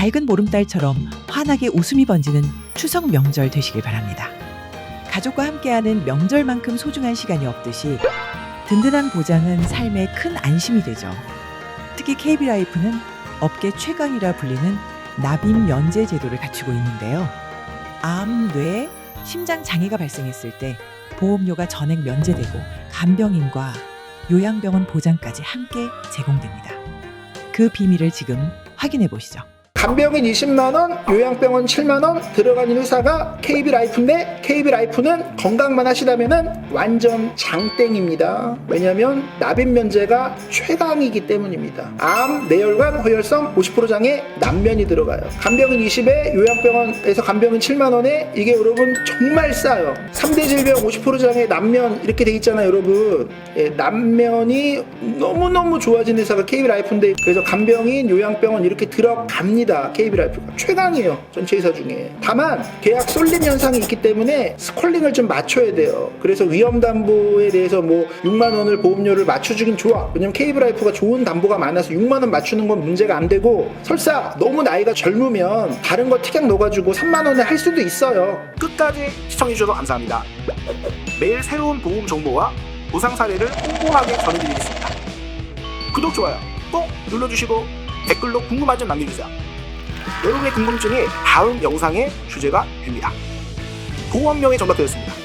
밝은 보름달처럼 환하게 웃음이 번지는 추석 명절 되시길 바랍니다. 가족과 함께하는 명절만큼 소중한 시간이 없듯이 든든한 보장은 삶의 큰 안심이 되죠. 특히 KB라이프는 업계 최강이라 불리는 납입 면제 제도를 갖추고 있는데요. 암, 뇌, 심장 장애가 발생했을 때 보험료가 전액 면제되고 간병인과 요양병원 보장까지 함께 제공됩니다. 그 비밀을 지금 확인해 보시죠. 간병인 20만 원, 요양병원 7만 원 들어가는 회사가 KB라이프인데 KB라이프는 건강만 하시다면은 완전 장땡입니다. 왜냐면 납입 면제가 최강이기 때문입니다. 암, 뇌혈관, 허혈성 50% 장애 남면이 들어가요. 간병인 20에 요양병원에서 간병인 7만 원에 이게 여러분 정말 싸요. 3대 질병 50% 장애 남면 이렇게 돼 있잖아요, 여러분. 예, 남면이 너무너무 좋아진 회사가 KB라이프인데 그래서 간병인, 요양병원 이렇게 들어갑니다. KB라이프가 최강이에요. 전체 회사 중에. 다만 계약 쏠림 현상이 있기 때문에 스콜링을 좀 맞춰야 돼요. 그래서 위험 담보에 대해서 뭐 6만 원을 보험료를 맞춰주긴 좋아. 왜냐면 KB라이프가 좋은 담보가 많아서 6만 원 맞추는 건 문제가 안 되고 설사 너무 나이가 젊으면 다른 거 특약 넣어가지고 3만 원에 할 수도 있어요. 끝까지 시청해주셔서 감사합니다. 매일 새로운 보험 정보와 보상 사례를 꼼꼼하게 전해드리겠습니다. 구독, 좋아요 꼭 눌러주시고 댓글로 궁금한 점 남겨주세요. 여러분의 궁금증이 다음 영상의 주제가 됩니다. 보험명예 정답되었습니다.